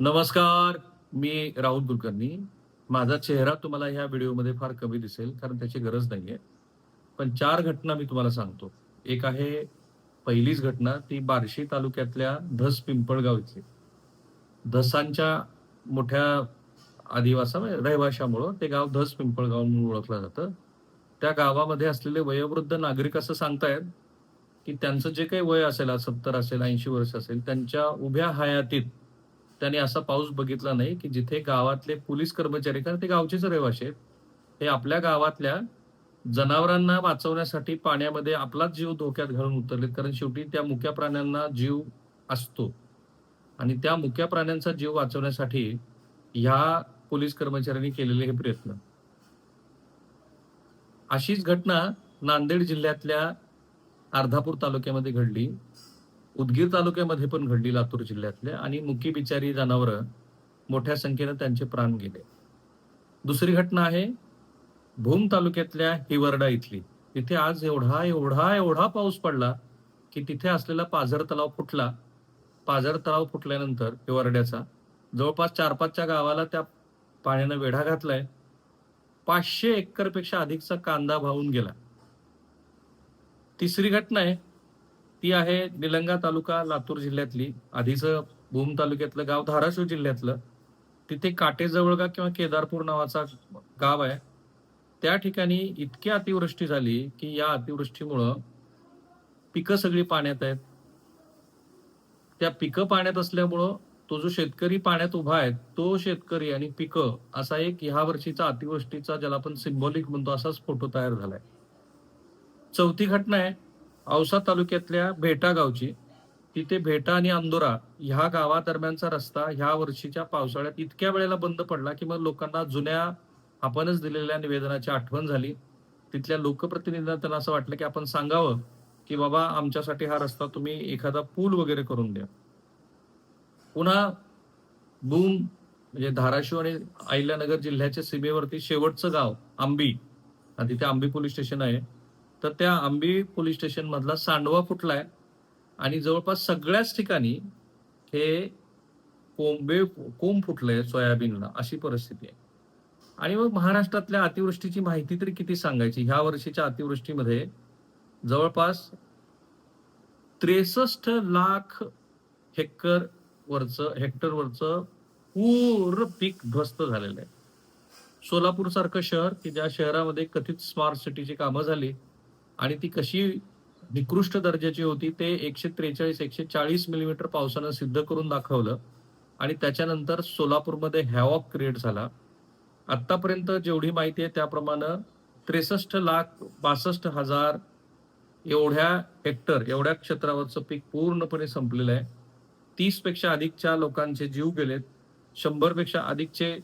नमस्कार मी राहुल कुलकर्णी. माझा चेहरा तुम्हाला ह्या व्हिडिओमध्ये फार कमी दिसेल कारण त्याची गरज नाहीये. पण चार घटना मी तुम्हाला सांगतो. एक आहे पहिलीच घटना ती बार्शी तालुक्यातल्या धस पिंपळगाव इथली. धसांच्या मोठ्या आदिवासा म्हणजे रहिवाशामुळं ते गाव धस पिंपळगाव म्हणून ओळखलं जातं. त्या गावामध्ये असलेले वयोवृद्ध नागरिक असं सांगतायत की त्यांचं जे काही वय असेल सत्तर असेल ऐंशी वर्ष असेल त्यांच्या उभ्या हयातीत त्यांनी असा पाऊस बघितला नाही की जिथे गावातले पोलीस कर्मचारी कारण ते गावचेच रहिवाशी आहेत हे आपल्या गावातल्या जनावरांना वाचवण्यासाठी पाण्यामध्ये आपलाच जीव धोक्यात घालून उतरलेत कारण शेवटी त्या मुक्या प्राण्यांना जीव असतो. आणि त्या मुक्या प्राण्यांचा जीव वाचवण्यासाठी ह्या पोलीस कर्मचाऱ्यांनी केलेले हे प्रयत्न. अशीच घटना नांदेड जिल्ह्यातल्या अर्धापूर तालुक्यामध्ये घडली. उदगीर तालुक्यामध्ये पण घडली लातूर जिल्ह्यातल्या आणि मुकी बिचारी जनावरं मोठ्या संख्येनं त्यांचे प्राण गेले. दुसरी घटना आहे भूम तालुक्यातल्या हिवरडा इथली. तिथे आज एवढा एवढा एवढा पाऊस पडला की तिथे असलेला पाझर तलाव फुटला. पाझर तलाव फुटल्यानंतर हिवरड्याचा जवळपास चार पाचच्या गावाला त्या पाण्यानं वेढा घातलाय. पाचशे एकरपेक्षा अधिकचा कांदा वाहून गेला. तिसरी घटना आहे ती आहे निलंगा तालुका लातूर जिल्ह्यातली. आधीचं भूम तालुक्यातलं गाव धाराशिव जिल्ह्यातलं. तिथे काटेजवळगा किंवा केदारपूर नावाचा गाव आहे. त्या ठिकाणी इतकी अतिवृष्टी झाली की या अतिवृष्टीमुळं पिकं सगळी पाण्यात आहेत. त्या पिकं पाण्यात असल्यामुळं तो जो शेतकरी पाण्यात उभा आहे तो शेतकरी आणि पिकं असा एक ह्या वर्षीचा अतिवृष्टीचा ज्याला आपण सिम्बॉलिक म्हणतो असाच फोटो तयार झालाय. चौथी घटना आहे औसा तालुक्यातल्या भेटा गावची. तिथे भेटा आणि अंदोरा ह्या गावादरम्यानचा रस्ता ह्या वर्षीच्या पावसाळ्यात इतक्या वेळेला बंद पडला की मग लोकांना जुन्या आपणच दिलेल्या निवेदनाची आठवण झाली. तिथल्या लोकप्रतिनिधींना त्यांना असं वाटलं की आपण सांगावं की बाबा आमच्यासाठी हा रस्ता तुम्ही एखादा पूल वगैरे करून द्या. पुन्हा बूम म्हणजे धाराशिव आणि अहिल्यानगर जिल्ह्याच्या सीमेवरती शेवटचं गाव आंबी. आणि तिथे आंबी पोलीस स्टेशन आहे. तर त्या आंबी पोलीस स्टेशन मधला सांडवा फुटलाय आणि जवळपास सगळ्याच ठिकाणी हे कोंबे कोंब फुटलंय सोयाबीनला अशी परिस्थिती आहे. आणि मग महाराष्ट्रातल्या अतिवृष्टीची माहिती तरी किती सांगायची? ह्या वर्षीच्या अतिवृष्टीमध्ये जवळपास त्रेसष्ट लाख हेक्टर वरचं हेक्टरवरचं पूर्ण पीक ध्वस्त झालेलं आहे. सोलापूर सारखं शहर की ज्या शहरामध्ये कथित स्मार्ट सिटीची कामं झाली आणि ती कशी निकृष्ट दर्जाची होती ते एकशे त्रेचाळीस एकशे चाळीस मिलीमीटर पावसानं सिद्ध करून दाखवलं. आणि त्याच्यानंतर सोलापूरमध्ये हॅवॉक क्रिएट झाला. आतापर्यंत जेवढी माहिती आहे त्याप्रमाणे त्रेसष्ट लाख बासष्ट हजार एवढ्या हेक्टर एवढ्या क्षेत्रावरचं पीक पूर्णपणे संपलेलं आहे. तीसपेक्षा अधिकच्या लोकांचे जीव गेलेत. शंभरपेक्षा अधिकचे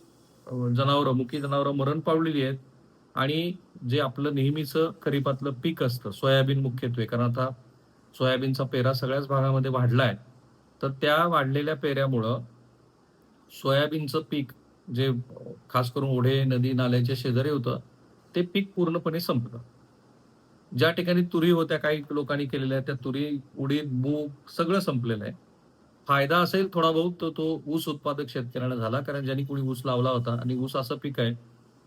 जनावरं मुकी जनावरं मरण पावलेली आहेत. आणि जे आपलं नेहमीचं खरीपातलं पीक असतं सोयाबीन मुख्यत्वे कारण आता सोयाबीनचा पेरा सगळ्याच भागामध्ये वाढला आहे तर त्या वाढलेल्या पेऱ्यामुळं सोयाबीनचं पीक जे खास करून ओढे नदी नाल्याच्या शेजारी होतं ते पीक पूर्णपणे संपलं. ज्या ठिकाणी तुरी होत्या काही लोकांनी केलेल्या त्या तुरी उडीद मूग सगळं संपलेलं आहे. फायदा असेल थोडा बहुत तर तो ऊस उत्पादक शेतकऱ्यांना झाला कारण ज्यांनी कोणी ऊस लावला होता आणि ऊस असं पीक आहे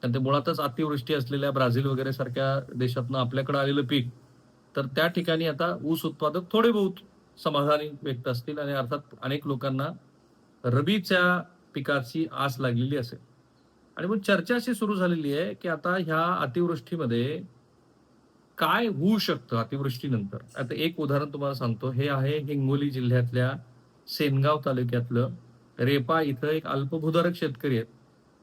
आणि ते मुळातच अतिवृष्टी असलेल्या ब्राझील वगैरे सारख्या देशातनं आपल्याकडे आलेलं पीक तर त्या ठिकाणी आता ऊस उत्पादक थोडे बहुत समाधानी व्यक्त असतील आणि अर्थात अनेक लोकांना रबीच्या पिकाची आस लागलेली असेल. आणि मग चर्चा अशी सुरू झालेली आहे की आता ह्या अतिवृष्टीमध्ये काय होऊ शकतं अतिवृष्टीनंतर? आता एक उदाहरण तुम्हाला सांगतो. हे आहे हिंगोली जिल्ह्यातल्या सेनगाव तालुक्यातलं रेपा इथं एक अल्पभूधारक शेतकरी आहेत.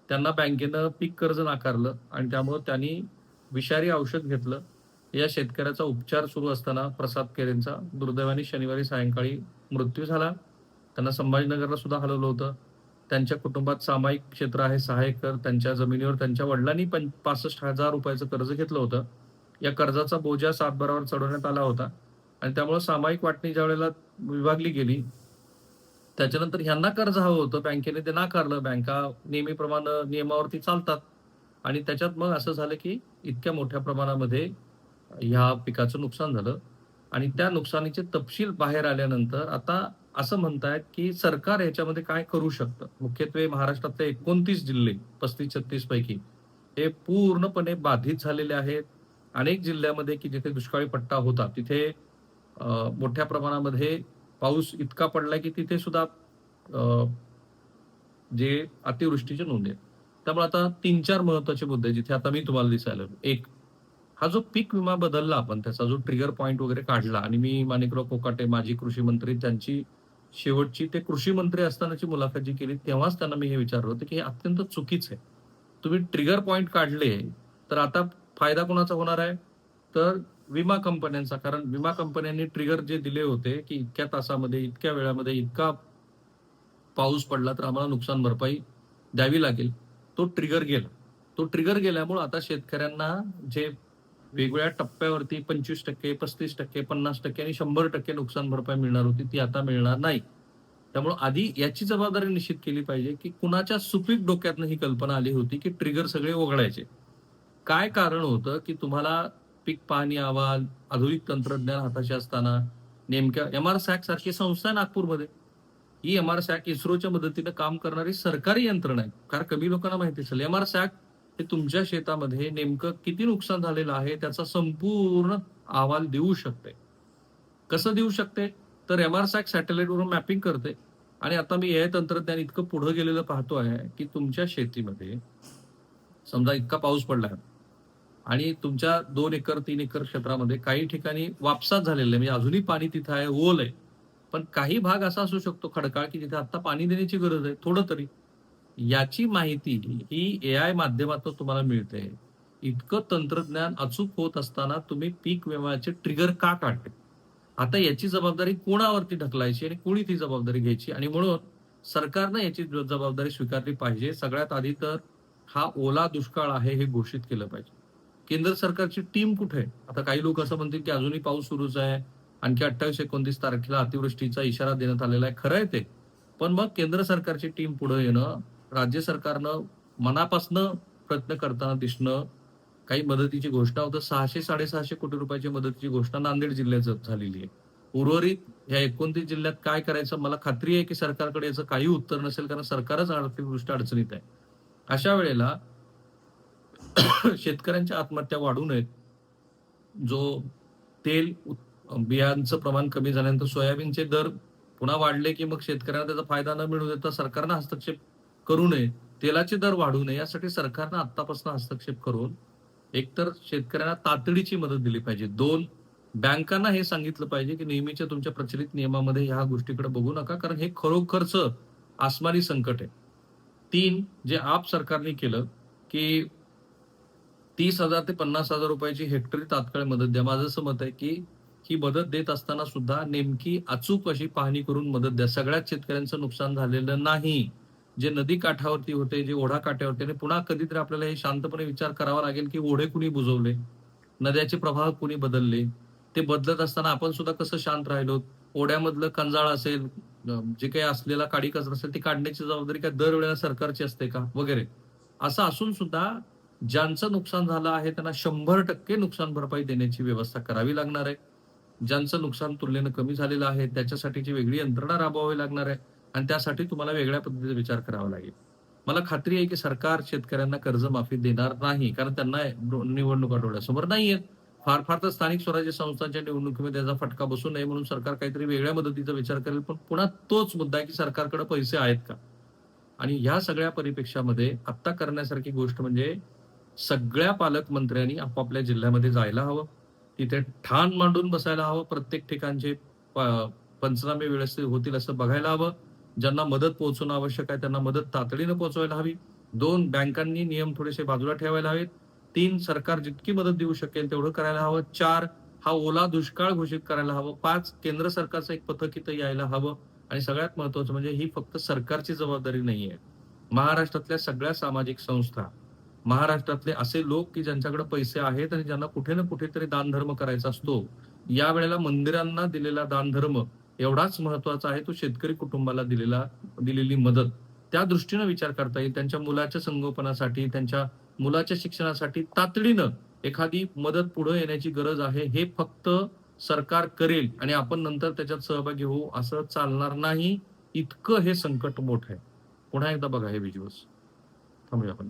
त्यांना बँकेनं पीक कर्ज नाकारलं आणि त्यामुळं त्यांनी विषारी औषध घेतलं. या शेतकऱ्याचा उपचार सुरू असताना प्रसाद केरेंचा दुर्दैवाने शनिवारी सायंकाळी मृत्यू झाला. त्यांना संभाजीनगरला सुद्धा हलवलं होतं. त्यांच्या कुटुंबात सामायिक क्षेत्र आहे सहा एकर. त्यांच्या जमिनीवर त्यांच्या वडिलांनी पण पासष्ट हजार रुपयाचं कर्ज घेतलं होतं. या कर्जाचा बोजा सातबारावर चढवण्यात आला होता. आणि त्यामुळे सामायिक वाटणी ज्या वेळेला विभागली गेली त्याच्यानंतर ह्यांना कर्ज हवं होतं बँकेने ते नाकारलं. बँका नेहमीप्रमाणे नियमावरती चालतात. आणि त्याच्यात मग असं झालं की इतक्या मोठ्या प्रमाणामध्ये ह्या पिकाचं नुकसान झालं. आणि त्या नुकसानीचे तपशील बाहेर आल्यानंतर आता असं म्हणतायत की सरकार याच्यामध्ये काय करू शकतं? मुख्यत्वे महाराष्ट्रातले एकोणतीस जिल्हे पस्तीस छत्तीस पैकी हे पूर्णपणे बाधित झालेले आहेत. अनेक जिल्ह्यामध्ये की जिथे दुष्काळी पट्टा होता तिथे मोठ्या प्रमाणामध्ये पाऊस इतका पडला की तिथे सुद्धा जे अतिवृष्टीचे नोंद आहेत. त्यामुळे आता तीन चार महत्त्वाचे मुद्दे जिथे आता मी तुम्हाला दिसायला एक हा जो पीक विमा बदलला आपण त्याचा जो ट्रिगर पॉईंट वगैरे काढला आणि मी माणिकराव कोकाटे माजी कृषी मंत्री त्यांची शेवटची ते कृषी मंत्री असतानाची मुलाखत जी केली तेव्हाच त्यांना मी हे विचारलं होतं की हे अत्यंत चुकीचं आहे. तुम्ही ट्रिगर पॉईंट काढले तर आता फायदा कोणाचा होणार आहे? तर विमा कंपन्यांचा कारण विमा कंपन्यांनी ट्रिगर जे दिले होते की इतक्या तासामध्ये इतक्या वेळामध्ये इतका पाऊस पडला तर आम्हाला नुकसान भरपाई द्यावी लागेल. तो ट्रिगर गेला. तो ट्रिगर गेल्यामुळे आता शेतकऱ्यांना जे वेगवेगळ्या टप्प्यावरती पंचवीस टक्के पस्तीस टक्के पन्नास टक्के आणि शंभर टक्के नुकसान भरपाई मिळणार होती ती आता मिळणार नाही. त्यामुळे आधी याची जबाबदारी निश्चित केली पाहिजे की कुणाच्या सुपीक डोक्यातनं ही कल्पना आली होती की ट्रिगर सगळे वगळायचे. काय कारण होतं की तुम्हाला पीक पाहणी अहवाल आधुनिक तंत्रज्ञान हाताशी असताना नेमक्या एम आर सॅक सारखी संस्था आहे नागपूरमध्ये. ही एम आर सॅक इस्रोच्या मदतीने काम करणारी सरकारी यंत्रणा आहे. फार कमी लोकांना माहिती असेल. एम आर सॅक हे तुमच्या शेतामध्ये नेमकं किती नुकसान झालेलं आहे त्याचा संपूर्ण अहवाल देऊ शकते. कसं देऊ शकते? तर एम आर सॅक सॅटेलाइटवरून मॅपिंग करते. आणि आता मी हे तंत्रज्ञान इतकं पुढं गेलेलं पाहतो आहे की तुमच्या शेतीमध्ये समजा इतका पाऊस पडला. आहे आणि तुमच्या दोन एकर तीन एकर क्षेत्रामध्ये काही ठिकाणी वापसात झालेलं आहे म्हणजे अजूनही पाणी तिथं आहे ओल आहे. पण काही भाग असा असू शकतो खडकाळ की तिथे आता पाणी देण्याची गरज आहे थोडं तरी. याची माहिती ही ए आय माध्यमातून तुम्हाला मिळते. इतकं तंत्रज्ञान अचूक होत असताना तुम्ही पीक विम्याचे ट्रिगर का काढले? आता याची जबाबदारी कोणावरती ढकलायची आणि कोणी ती जबाबदारी घ्यायची? आणि म्हणून सरकारनं याची जबाबदारी स्वीकारली पाहिजे. सगळ्यात आधी तर हा ओला दुष्काळ आहे हे घोषित केलं पाहिजे. केंद्र सरकारची टीम कुठे आहे? आता काही लोक असं म्हणतील की अजूनही पाऊस सुरूच आहे. आणखी अठ्ठावीस एकोणतीस तारखेला अतिवृष्टीचा इशारा देण्यात आलेला आहे. खरं आहे ते. पण मग केंद्र सरकारची टीम पुढे येणं राज्य सरकारनं मनापासनं प्रयत्न करताना दिसणं काही मदतीची घोषणा होतं. सहाशे साडेसहाशे कोटी रुपयाची मदतीची घोषणा नांदेड जिल्ह्यात झालेली आहे. उर्वरित या एकोणतीस जिल्ह्यात काय करायचं? मला खात्री आहे की सरकारकडे याचं काही उत्तर नसेल कारण सरकारच आर्थिकदृष्ट्या अडचणीत आहे. अशा वेळेला शेतकऱ्यांच्या आत्महत्या वाढू नयेत. जो तेल बियांचं प्रमाण कमी झाल्यानंतर सोयाबीनचे दर पुन्हा वाढले की मग शेतकऱ्यांना त्याचा फायदा न मिळू देता सरकारनं हस्तक्षेप करू नये तेलाचे दर वाढू नये यासाठी सरकारनं आतापासून हस्तक्षेप करून एकतर शेतकऱ्यांना तातडीची मदत दिली पाहिजे. दोन बँकांना हे सांगितलं पाहिजे की नेहमीच्या तुमच्या प्रचलित नियमामध्ये ह्या गोष्टीकडे बघू नका कारण हे खरोखरच आसमानी संकट आहे. तीन जे आप सरकारने केलं की तीस हजार ते पन्नास हजार रुपयाची हेक्टरी तात्काळ मदत द्या. माझं असं मत आहे की ही मदत देत असताना सुद्धा नेमकी अचूक अशी पाहणी करून मदत द्या. सगळ्याच शेतकऱ्यांचं नुकसान झालेलं नाही. जे नदी काठावरती होते जे ओढा काठावरती आणि पुन्हा कधीतरी आपल्याला हे शांतपणे विचार करावा लागेल की ओढे कुणी बुजवले? नद्याचे प्रवाह कुणी बदलले? ते बदलत असताना आपण सुद्धा कसं शांत राहिलो? ओढ्यामधलं कंजाळ असेल जे काही असलेला काडी कचरा असेल ती काढण्याची जबाबदारी काय दरवेळेला सरकारची असते का? वगैरे. असं असून सुद्धा ज्यांचं नुकसान झालं आहे त्यांना शंभर टक्के नुकसान भरपाई देण्याची व्यवस्था करावी लागणार आहे. ज्यांचं नुकसान तुलनेनं कमी झालेलं आहे त्याच्यासाठीची वेगळी यंत्रणा राबवावी लागणार आहे आणि त्यासाठी तुम्हाला वेगळ्या पद्धतीचा विचार करावा लागेल. मला खात्री आहे की सरकार शेतकऱ्यांना कर्जमाफी देणार नाही कारण त्यांना निवडणुका डोळ्यासमोर नाही आहेत फार फार तर स्थानिक स्वराज्य संस्थांच्या निवडणुकीमध्ये त्याचा फटका बसू नये म्हणून सरकार काहीतरी वेगळ्या मदतीचा विचार करेल पण पुन्हा तोच मुद्दा आहे की सरकारकडे पैसे आहेत का? आणि ह्या सगळ्या परिपेक्षामध्ये आत्ता करण्यासारखी गोष्ट म्हणजे सगळ्या पालकमंत्र्यांनी आपापल्या जिल्ह्यामध्ये जायला हवं. तिथे ठाण मांडून बसायला हवं. प्रत्येक ठिकाणचे प- पंचनामे व्यवस्थित होतील असं बघायला हवं. ज्यांना मदत पोहोचणं आवश्यक आहे त्यांना मदत तातडीनं पोहोचवायला हवी. दोन बँकांनी नियम थोडेसे बाजूला ठेवायला हवेत. तीन सरकार जितकी मदत देऊ शकेल तेवढं करायला हवं. चार हा ओला दुष्काळ घोषित करायला हवं. पाच केंद्र सरकारचं एक पथक इथं यायला हवं. आणि सगळ्यात महत्वाचं म्हणजे ही फक्त सरकारची जबाबदारी नाहीये. महाराष्ट्रातल्या सगळ्या सामाजिक संस्था महाराष्ट्रातले असे लोक की ज्यांच्याकडे पैसे आहेत आणि ज्यांना कुठे ना कुठेतरी दानधर्म करायचा असतो या वेळेला मंदिरांना दिलेला दानधर्म एवढाच महत्त्वाचा आहे तो शेतकरी कुटुंबाला दिलेला दिलेली मदत. त्या दृष्टीनं विचार करता येईल. त्यांच्या मुलाच्या संगोपनासाठी त्यांच्या मुलाच्या शिक्षणासाठी तातडीनं एखादी मदत पुढे येण्याची गरज आहे हे फक्त सरकार करेल आणि आपण नंतर त्याच्यात सहभागी होऊ असं चालणार नाही. इतकं हे संकट मोठं आहे. पुन्हा एकदा बघा हे व्हिज्युअल्स थांबूया आपण.